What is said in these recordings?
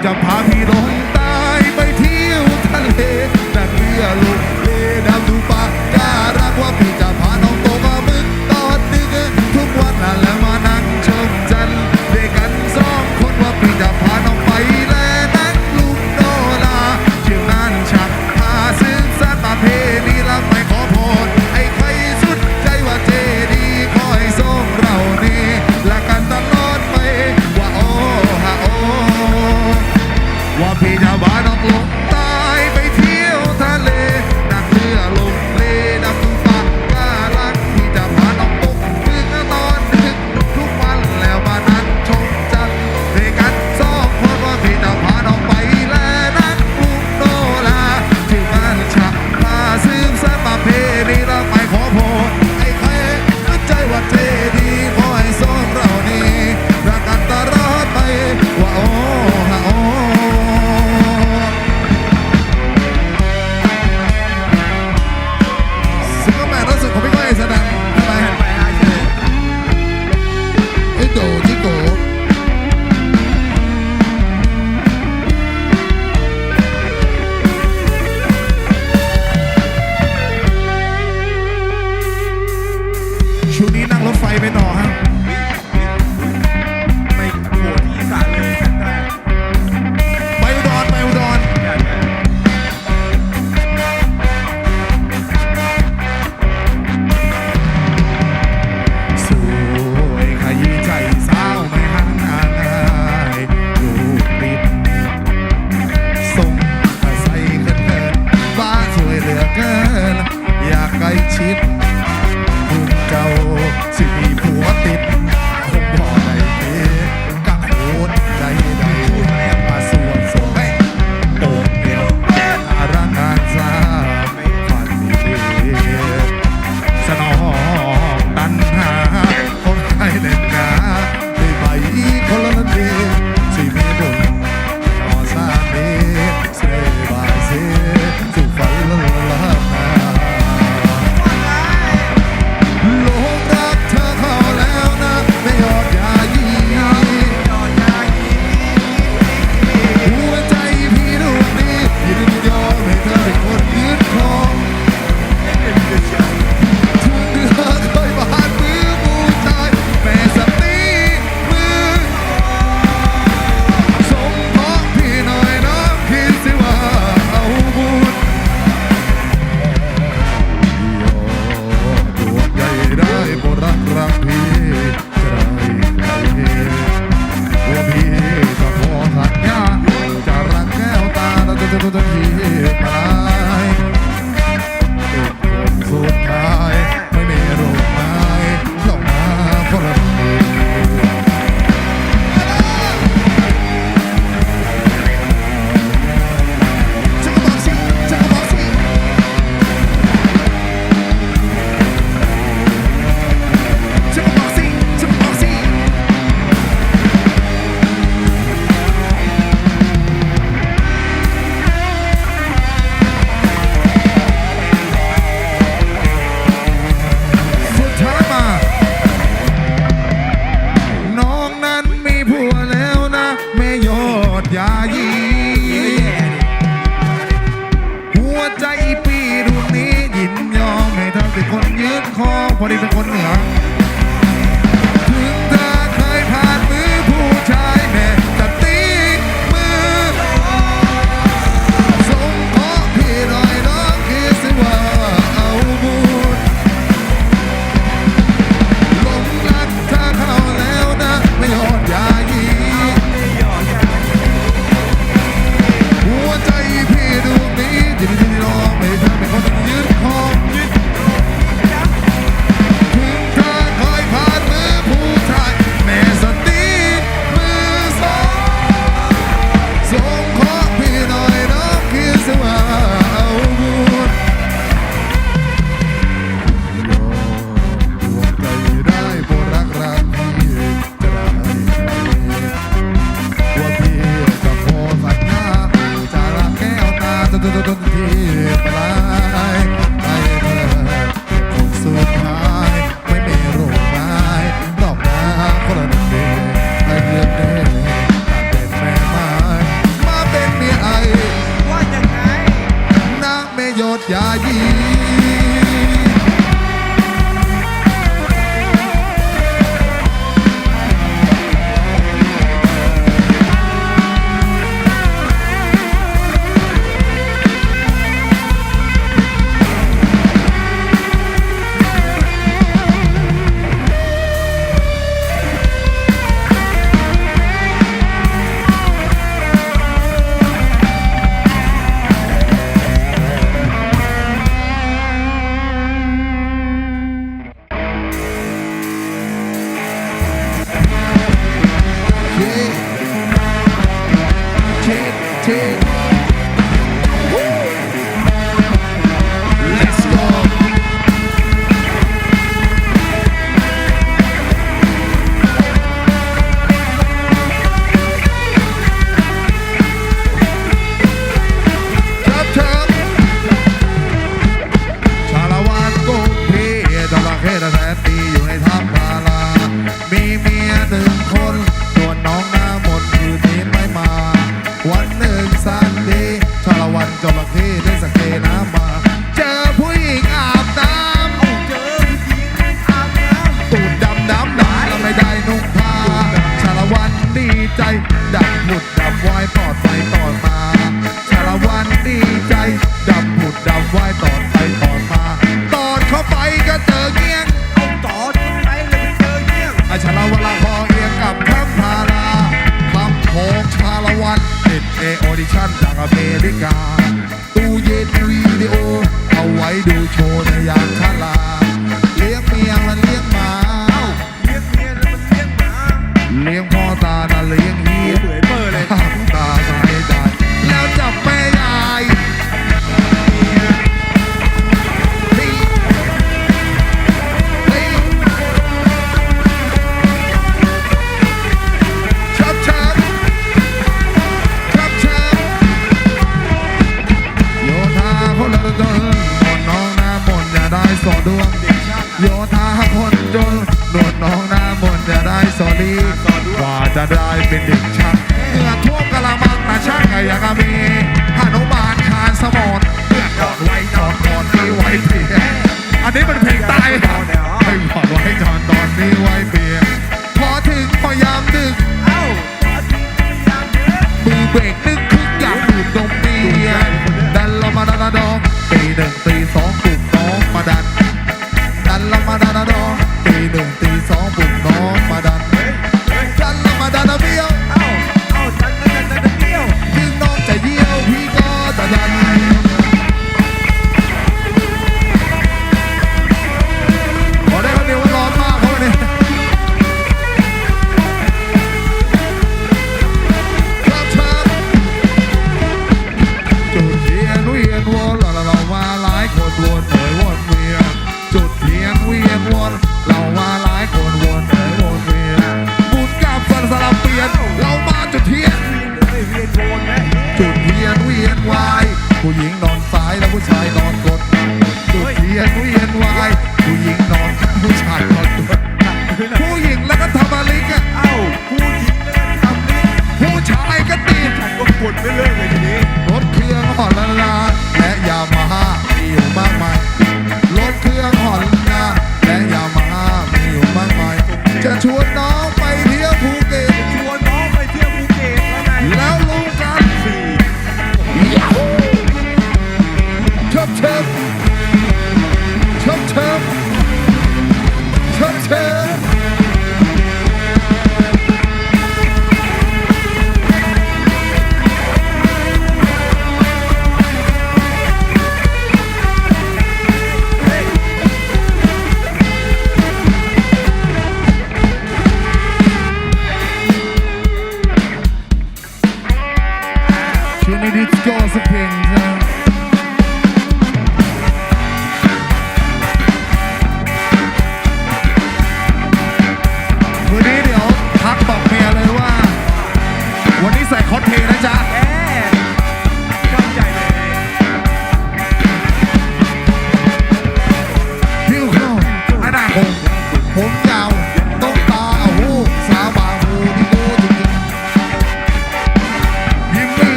Ganga Bhavi Rohan what even what they are. the วายตอดไปตอดมาตอดเข้าไปก็เจอเงี้ยงเอาตอดไปเลยเจอเงี้ยงอาชลาวลาพอเอียงกับคำพาราคำโพงชาละวันติดเอออดิชั่นจากอเมริกาตู้เย็นวีดีโอ เอาไว้ดูโชว์ในยามชาลา one.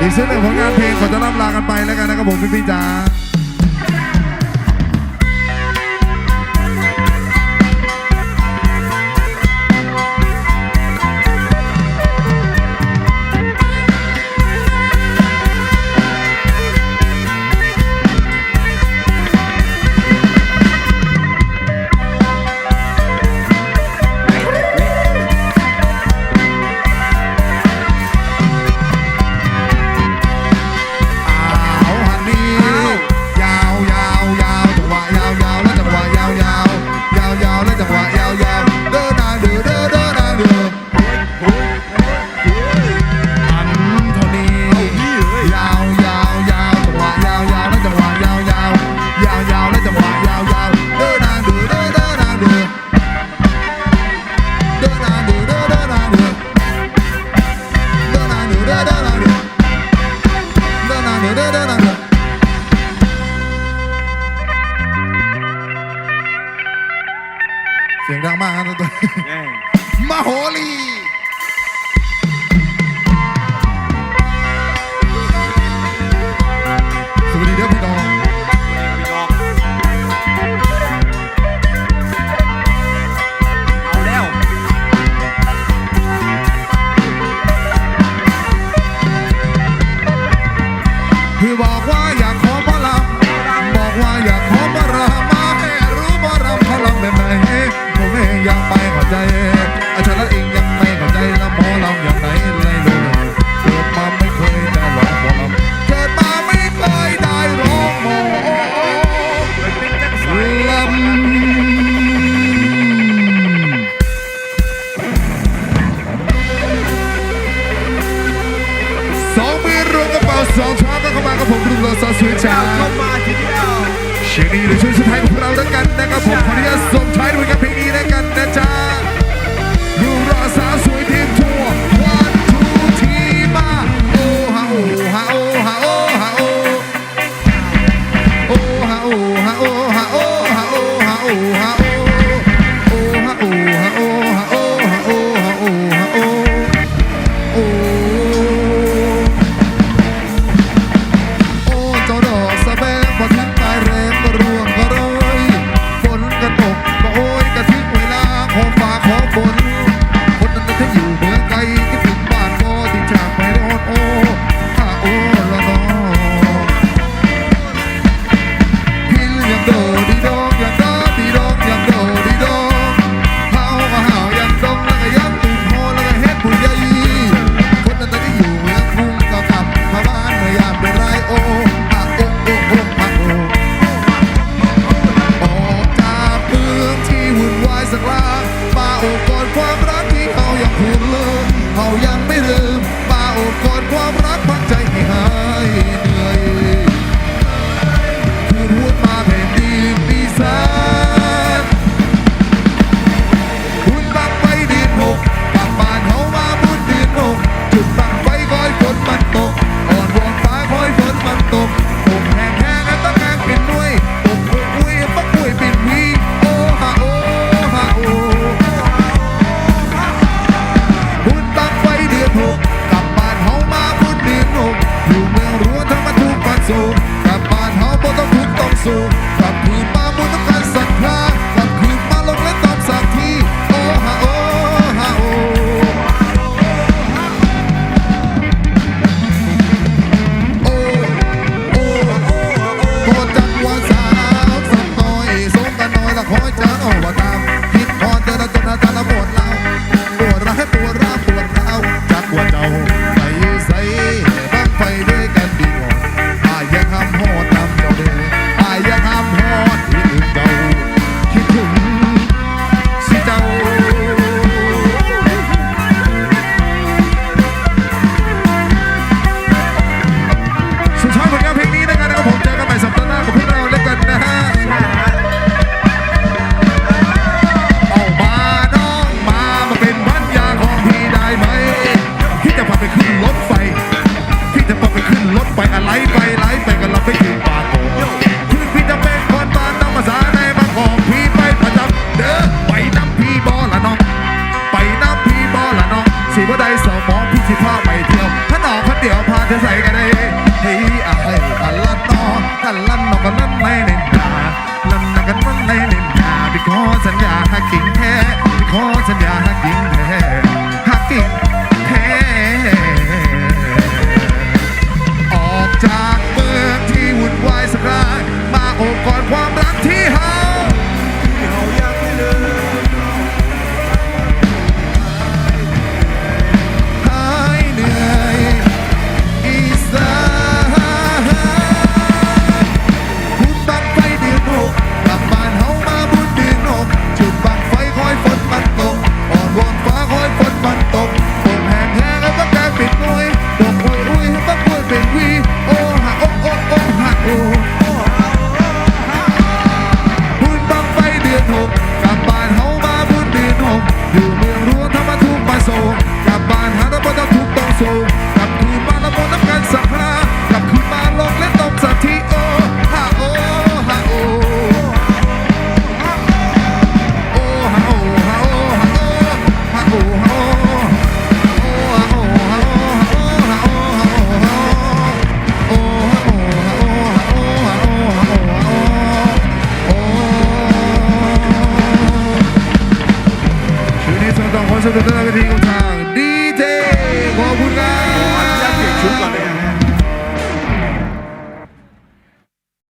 อีกชุนหนึ่งผลงานเพลงขอจะล่ำลากันไปแล้วกันนะครับผมพี่ๆจ๋า สวยจังเชียงนี้หรือช่วยสุดท้ายของเราแล้วกันนะครับผมขออนุญาตส่งท้ายด้วยกับเพลงนี้ ไปไลฟ์ไปกันเราไปกิน